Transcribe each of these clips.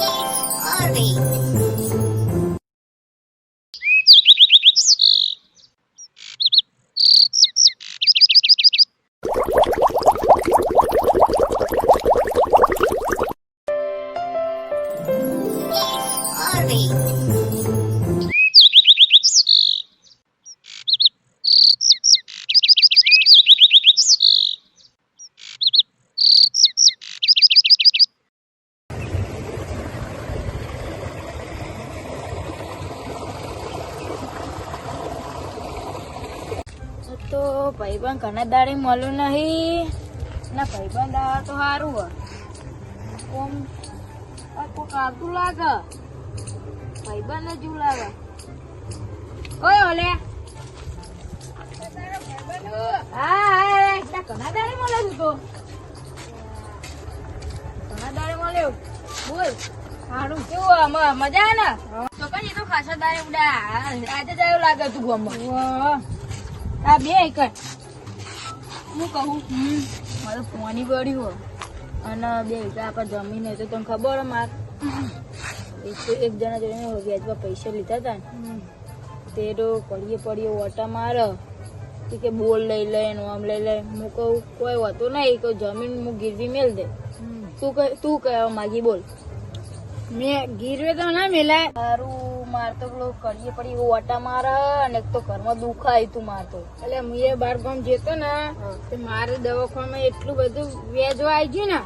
Harvey. તો ભાઈબંધ ઘણા દાડે મળ્યું નહીં. ના, ભાઈબંધ આવે તો સારું હોય. કોમ કોક આવતું લાગે. ભાઈબંધ જ લાગે ઓય ઓલે. હા દાડે મળે છું તો. ઘણા દાડે મળ્યો. બોલ. સારું કેવું મજા ને? તો કઈ તો ખાસા દાડે ઉડા આજે જ આવ્યો લાગે તું ગમમાં. આ બે એકર હું કહું મારે પોની પડ્યું અને બે એકર આપણે જમીન હોય તો તમને ખબર માર? એક જણા જોઈને વ્યાજમાં પૈસા લીધા હતા ને. તે તો પડીએ પડીએ ઓટા મારે. કે બોલ લઈ લે એનું આમ લઈ લે. હું કહું કોઈ હોતું નહીં કોઈ જમીન હું ગીરવી મેલ દે. તું કહે તું કહેવા માગી બોલ. મેં ગીરવે તો ના મેલાય. મારું મારતો પેલો કરીએ પડી ઓટા મારે અને તો ઘરમાં દુખાય તું મારતો એટલે હું એ બાર ગામ જતો ને તે મારે દવાખાનામાં એટલું બધું વેચવા આવી ગયું ને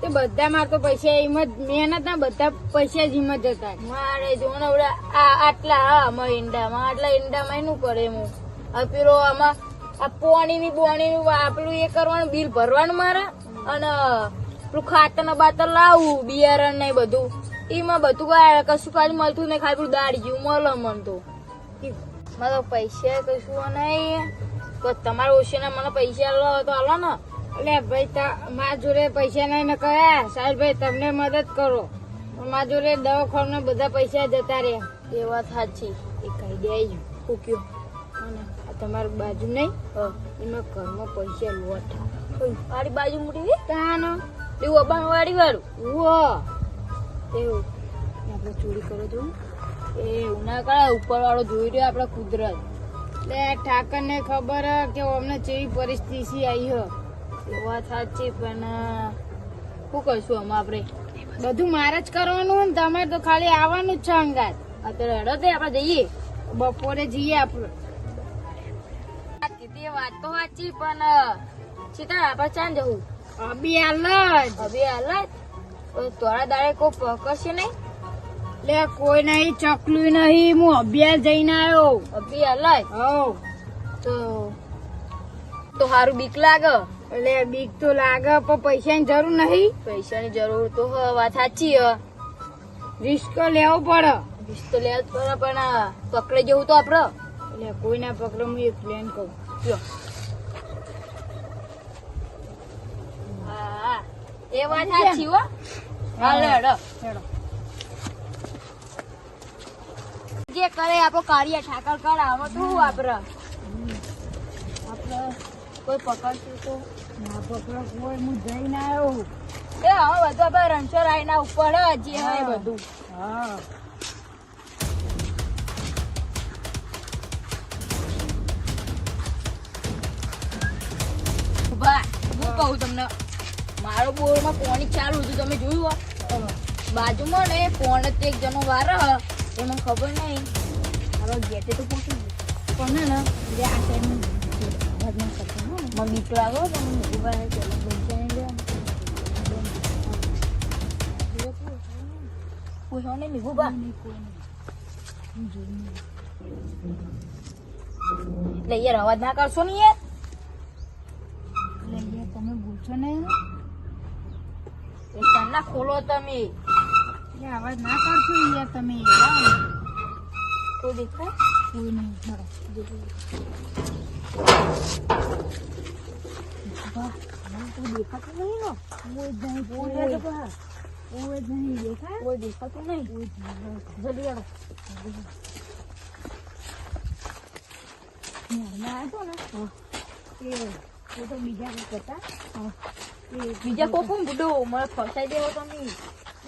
તે બધા માર તો પૈસા એમ જ મહેનત ના બધા પૈસા જ જ હતા. મારે જો ને આ આટલા આમાં ઈંડામાં આટલા ઈંડામાં એનું કરે હું? આ પેલો આમાં આ પોણી ની બોણી નું પેલું એ કરવાનું બિલ ભરવાનું મારે? અને પેલું ખાતર ને બાતર લાવવું બિયારણ ને બધું? એમાં બધું કાંઈ કશું ખાલી મળતું નહીં ખાલી દાળ જેવું મળે મન તો. મારો પૈસા કશું નહીં. તો તમારા ઓછીના મને પૈસા લો તો હાલો ને. એટલે ભાઈ મારા જોડે પૈસા નહીં ને કયા સાહેબ ભાઈ તમને મદદ કરો. મારા જોડે દવાખાના બધા પૈસા જતા રહ્યા એ વાત સાચી. એ કહી દે ફૂક્યો અને તમારી બાજુ નહીં? એમાં ઘરમાં પૈસા લોટ. વાળી બાજુ મૂડી તાનો. એવું અબાણ વાળી. વાળું વો એવું આપણે ચોરી કરો છો એ એવું ના કરે ઉપર વાળો જોઈ રહ્યો આપડે કુદરત. એટલે ઠાકરને ખબર હે કે અમને કેવી પરિસ્થિતિ આવી હ. એ વાત સાચી પણ શું કરશું અમે આપણે? બધું મારે જ કરવાનું ને તમારે તો ખાલી આવવાનું જ છે અંગાત અત્યારે હેડો તે આપણે જઈએ બપોરે જઈએ આપણે. કીધી વાત તો સાચી પણ સીતા આપણે ચાંદ જવું? અભી હાલ જ અભી હાલ જ તોરા દાડે કોઈ પકડશે નહીં? લે કોઈ નહીં ચકલું નહીં હું અભ્યાસ જઈને આવ્યો. અભ્યાસ હો તો તો સારું બીક લાગે? એટલે બીક તો લાગે પણ પૈસાની જરૂર નહીં. પૈસાની જરૂર તો હ વાત સાચી હ. રિસ્ક લેવો પડે. રિસ્ક તો લેવો પડે પણ પકડે જવું તો આપડે. એટલે કોઈ ના પકડે હું એક પ્લેન કહું લ્યો હા એ વાત સાચી હો. હાલો હેડો હેડો. જે કરે આપણો કાર્ય ઠાકર કરાવો તો શું આપડે આપણે કોઈ પકડશું તો? ના પકડો કોઈ હું જઈને આવ્યો એ હવે બધું આપણે રણછોડ આઈના ઉપર જે હોય બધું. હા. ઊભા હું કહું તમને. મારો બોરમાં પોણી ચાલુ હતું તમે જોયું હો બાજુમાં ને પોણ જ એક જણો વાર એ મને ખબર નહીં મારો ગેટે તો પહોંચી ગયું. પણ ને જે આ ટાઈમ મને બીક લાગો તો મને નહીં લેવા કોઈ હો નહીં નીકળું બા એટલે યાર અવાજ ના કરશો ને યાર? એટલે યાર તમે બોલશો ને ચન્ના ખોલો તમે. અવાજ ના કરશો યાર તમે. કોઈ દેખાય? કોઈ નહીં દેખાતું નહીં નો કોઈ કોઈ નહીં. કોઈ દેખાતું નહીં. એ તો બીજા કરતા બીજા કોક પણ બુડો મને ફસાઈ દેવો તમે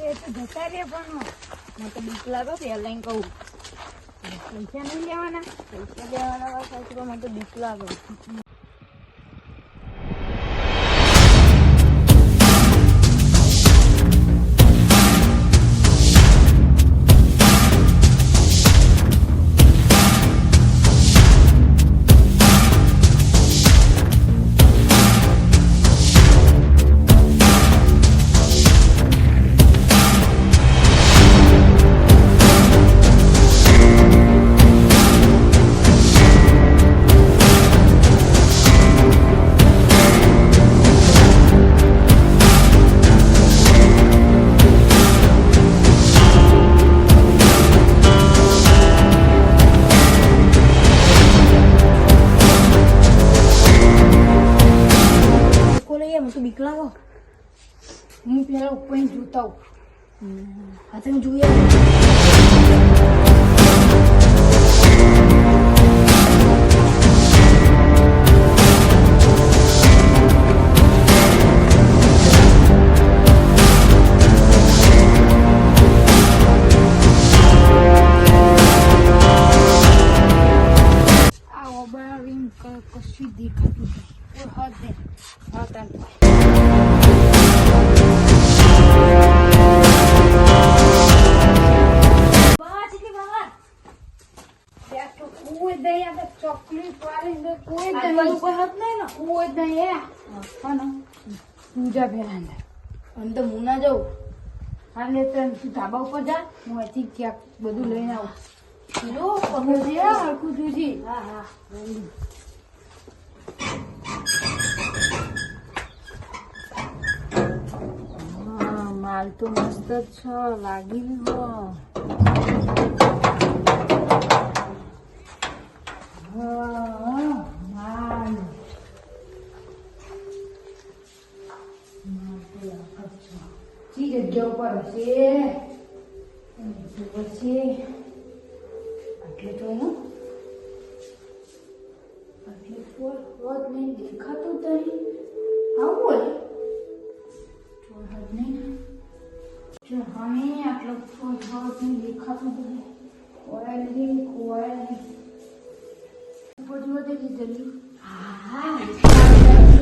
એ તો જતા રે પણ મને તો બીક લાગે પહેલા એમ કહું. પૈસા નહીં લેવાના, પૈસા લેવાના વાત સાચું મને તો બીક લાગે. હું પેલા ઉપર જોતા હોઉં હા તમે જોઈએ આ ઓબા રીમ કશું દેખાતું નહીં કોઈ હદ નહીં કોઈ નહીં. ને? કોઈ એ હા. પેલા અંદર અને તો હું ના જાઉં? હા લે તું ધાબા ઉપર જા. હું અહીંથી ક્યાંક બધું લઈને આવું. જો હરખું જોજી હા હા. માલ તો મસ્ત જ છે લાગી રહ્યો હા, જગ્યા ઉપર હશે. પછી આટલું તો એનું ફોર નહીં, દેખાતું તો નહીં. આવું બોલે ફોર હોત નહીં. દેખાતું તો નહીં. નહીં કોરાય નહીં. જુઓ જલ્દી. હા હા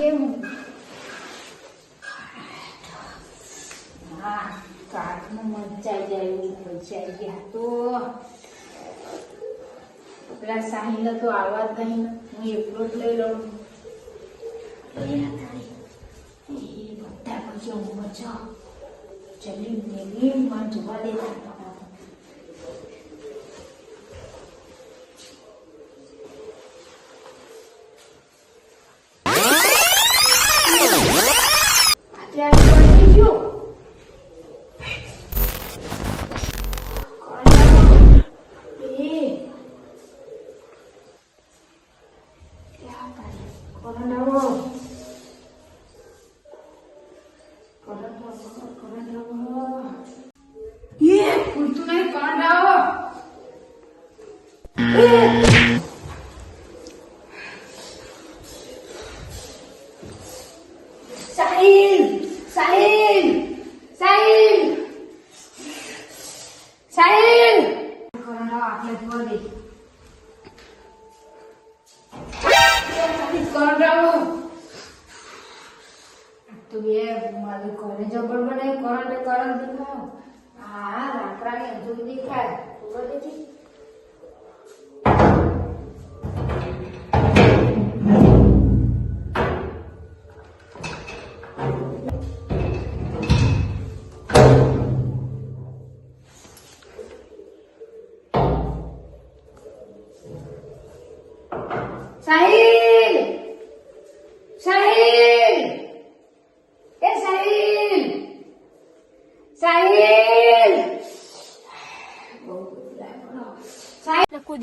હા. મચાઈ જાય એવું ગયા તો પેલા સાહિલ તો આવવા જ નહીં હું એકલો જ લઈ લઉં બધા પછી હું જોવા દેતા અત્યારે તો એ મારી કોલેજ જબર બને કરંટ કરંટ દેખાયો હા લાકડાની હજુ દેખાય. ખબર દેખી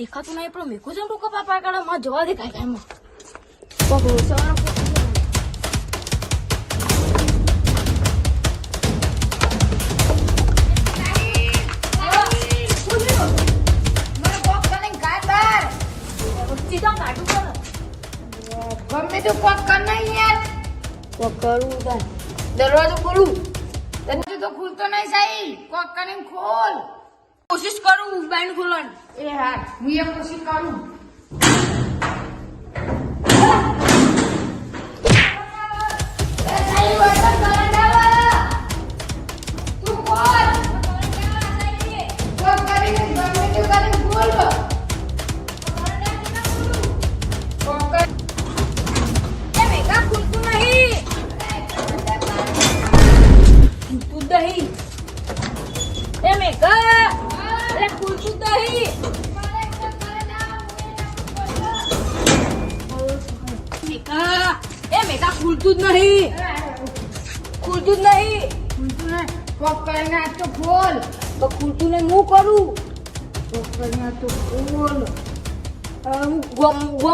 દેખાતું નહીં, પણ મેં કોઈ ટૂંકો પાપા કાળા માં જોવા દેખાય કાંઈ કાંઈ પકડો સવારે ગમે તો કોક કર નહીં યાર કોક કરું દરવાજો ખોલું. તને તો ખુલતો નહીં સાહેબ કોક કરીને ખોલ. કોશિશ કરું બાઈન ખોલવાની એ હા હું એ કોશિશ કરું.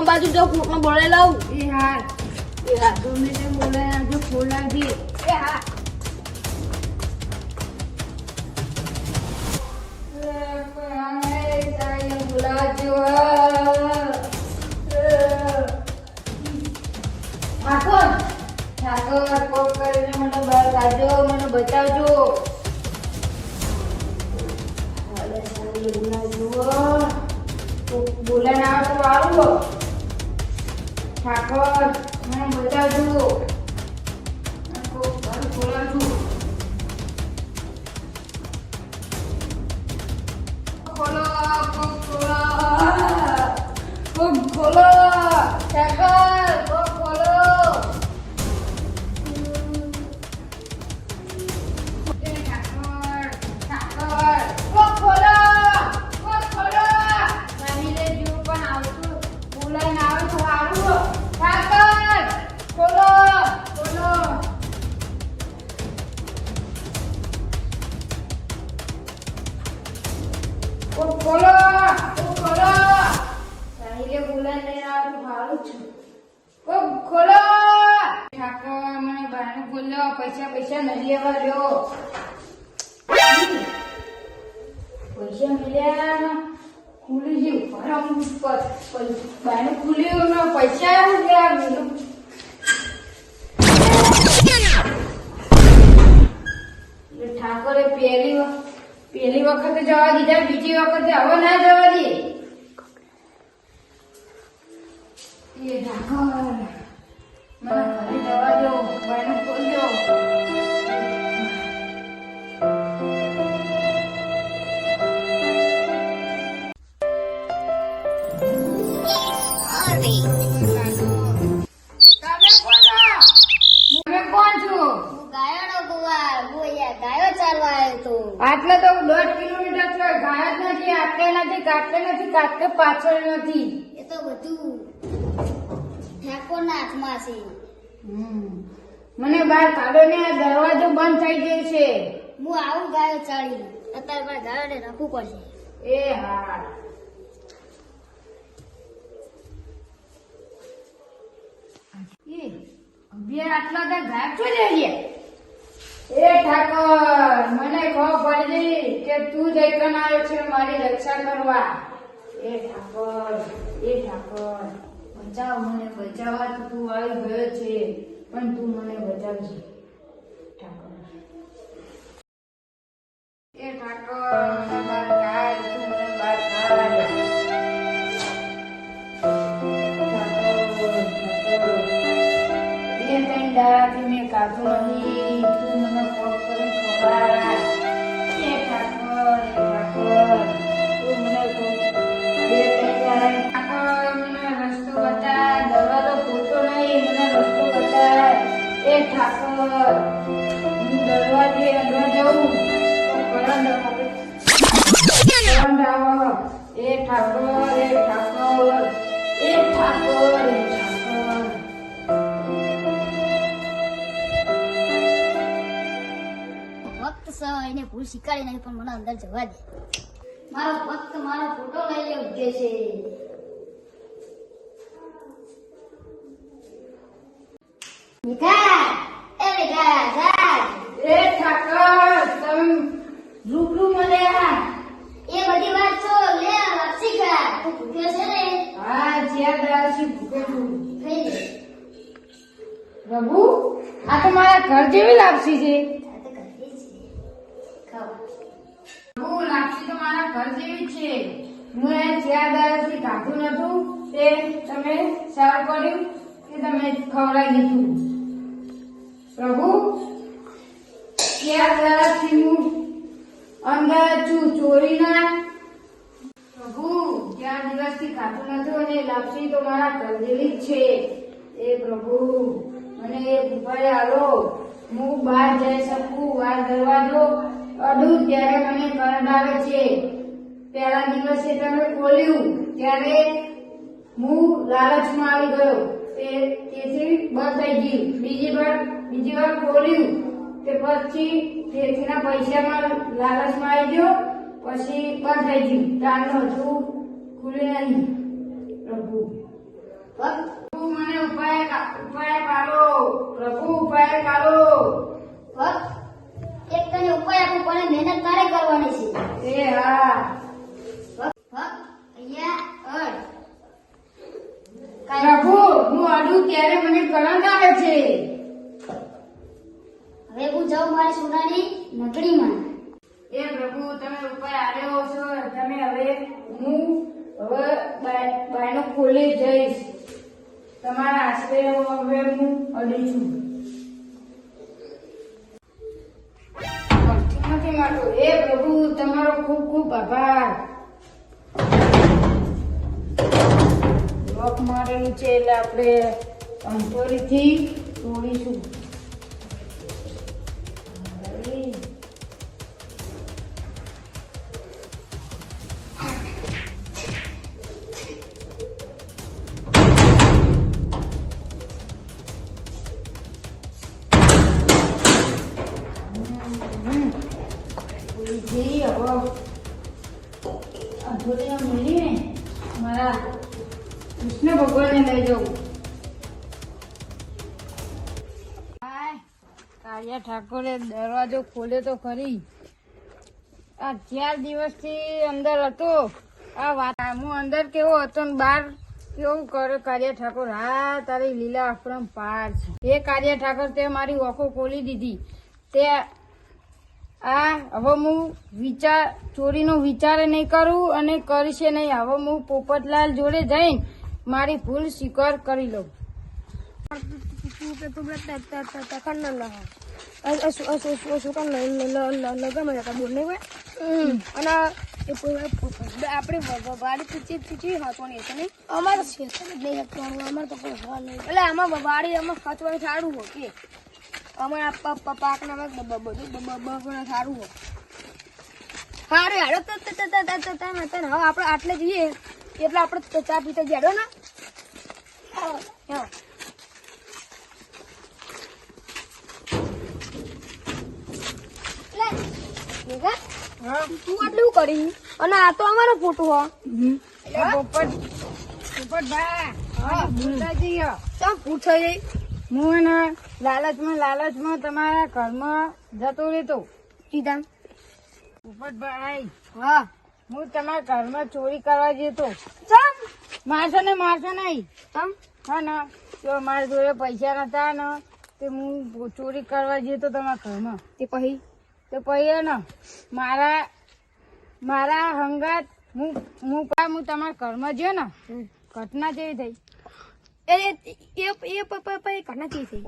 બાજુ જાઉં કોકને બોલે લાવું એ હા એ હા ગમે તે બોલે આજે ખોલાવી એ હા ઠાકોર ઠાકોર કોક કરીને મને બહાર કાઢજો મને બચાવજો હાલે સારી બોલાવજો કોક બોલે ના આવે તો આવો ઠાકોર મને બચાવજો મને કોક ઘર બોલાવજો ખોલો કોક ખોલો કોક ખોલો ઠાકોર ખોલો પૈસા પૈસા નહીં લેવા દો પૈસા મળ્યા ખુલી ગયું. પરમ ઉપર. બહારનું ખુલ્યું ને પૈસા એવું ગયા. મેલું ઠાકોરે પહેલી પહેલી વખતે જવા દીધા, બીજી વખતે હવે ના જવા દે. આવ્યો તો. આટલે તો દોઢ કિલોમીટર છે ગાય જ નથી આટલે નથી કાટલે નથી કાટલે પાછળ નથી. એ તો બધું ઠાકોરના હાથમાં છે. મને બહાર કાઢો ને આ દરવાજો બંધ થઈ ગયો છે. હું આવું ગાયો ચાલી અત્યારે મારે ગાયોને રાખવું પડશે. એ હા. એ અભિયાન આટલા ત્યાં ગાયબ છો. જઈએ એ ઠાકોર, મને ખબર પડી કે તું જ આવ્યો છે મારી રક્ષા કરવા. એ ઠાકોર એ ઠાકોર, બચાવ મને, બચાવવા તો તું આવી ગયો છે, પણ તું મને બચાવજે. ઠાકોર. એ ઠાકોર. એને ભૂલ શીખાડી પણ મને અંદર જવા દે મારો મારો ફોટો લઈ લેવો ભીખા લાપસી છે છે. હું છે ચોરીના પ્રભુ ચાર દિવસથી ખાતું નતું અને લાપસી તો મારા ઘર જેવી જ છે. એ પ્રભુ, મને એ ભૂપાઈ આલો. હું બહાર જઈ શકું બહાર દરવાજો અડું ત્યારે મને કરંટ આવે છે. પહેલા દિવસે તમે ખોલ્યું, ત્યારે હું લાલચમાં આવી ગયો. તેથી બંધ થઈ ગયું. બીજી વાર બીજી વાર ખોલ્યું, તે પછી તેથીના પૈસામાં લાલચમાં આવી ગયો, પછી બંધ થઈ ગયું. તારનું હજુ ખુલ્યું નહીં. પ્રભુ. મને ઉપાય ઉપાય પાડો. પ્રભુ ઉપાય પાડો. એક તને ઉપાય આપું પણ મહેનત તારે કરવાની છે. એ હા. પ્રભુ હું અડું ત્યારે મને કરંટ આવે છે. હવે હું જાઉં મારી સોનાની નગરીમાં. એ પ્રભુ તમે ઉપાય આવ્યો છો. તમે હવે હું હવે બાય- બાયનો ખોલી જઈશ તમારા આશરે હવે હું અડી છું. નથી એ પ્રભુ, તમારો ખૂબ ખૂબ આભાર. લોક મારેલું છે એટલે આપણે અંતોરીથી તોડીશું. દરવાજો ખોલે તો ખરી આ ચાર દિવસથી અંદર હતો આ વાત હું અંદર કેવો હતો ને કેવું કરે કાર્ય ઠાકોર હા તારી લીલા અપરમ પાર છે એ કાર્ય ઠાકોર તે મારી ઓખો ખોલી દીધી તે આ હવે હું વિચાર ચોરીનો વિચાર નહીં કરું અને કરીશે નહીં હવે હું પોપટલાલ જોડે જઈને મારી ભૂલ સ્વીકાર કરી લઉં આપણે વાડી પૂછી પૂછી હાથવાની હશે ને? અમારે છે નહીં. હાથવાનું અમારે તો કોઈ હવા નહીં. એટલે આમાં વાડી આમાં હાથવાનું સારું હોય કે? અમારા પાક ના બધું સારું હોય. સારું હેડો તો હવે આપણે આટલે જઈએ. એટલે આપણે ચાર ચા પીતા જેડો ને? હા મેઘા, હા તું આટલું કરી. અને આ તો અમારો ફોટો હો. પોપટ પોપટભાઈ હા ભૂલતા જઈએ ચમ પૂછો જઈ હું ને લાલચમાં લાલચમાં તમારા ઘરમાં જતો રહેતો. સીધા. પોપટભાઈ હા. હું તમારા ઘરમાં ચોરી કરવા જતો. ચમ? મારશો ને મારશો નહીં. ચમ? હા ને તો મારા જોડે પૈસા નતા ને તે હું ચોરી કરવા જતો તમારા ઘરમાં. તે પછી? તો પછી ને મારા મારા હંગાત હું હું પા- હું તમારા ઘરમાં જ્યો ને ઘટના જેવી થઈ. એ એ પપ્પા ઘટના જેવી થઈ.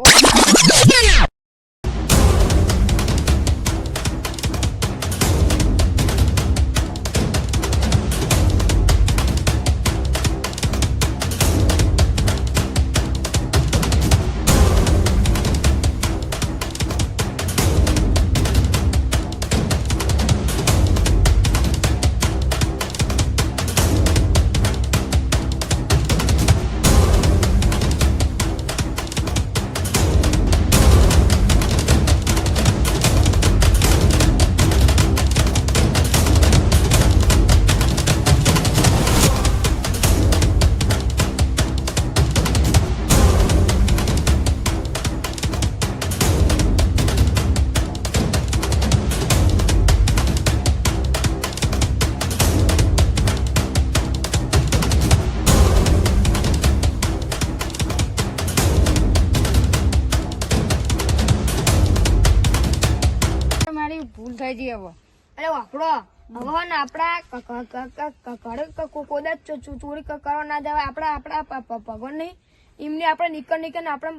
અરે વાપરો. ભગવાન આપણા ને આપડા ક- ક- ક- ક- ક- ઘરે ક- કો- કોદા ચો- ચો- ચોરી કરવા ના જવાય આપડા આપડા પ- પ- ભગવાન નહીં. એમને આપણે નીકળ નીકળ આપણે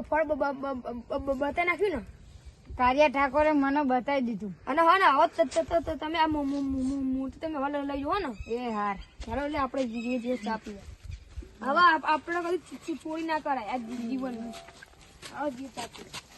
ફળ બતાવી નાખ્યું ને? કારિયા ઠાકોરે મને બતાવી દીધું. અને હા ને ત- તમે આ મૂર્તિ તમે હવે લઈ- જુઓ ને. એ હાર. ચાલો એટલે આપણે જે જે ચા પીએ. હવે આપણે કદી ચોરી ના કરાય. આ જી- જીવનમાં હવે જે ચા પીએ.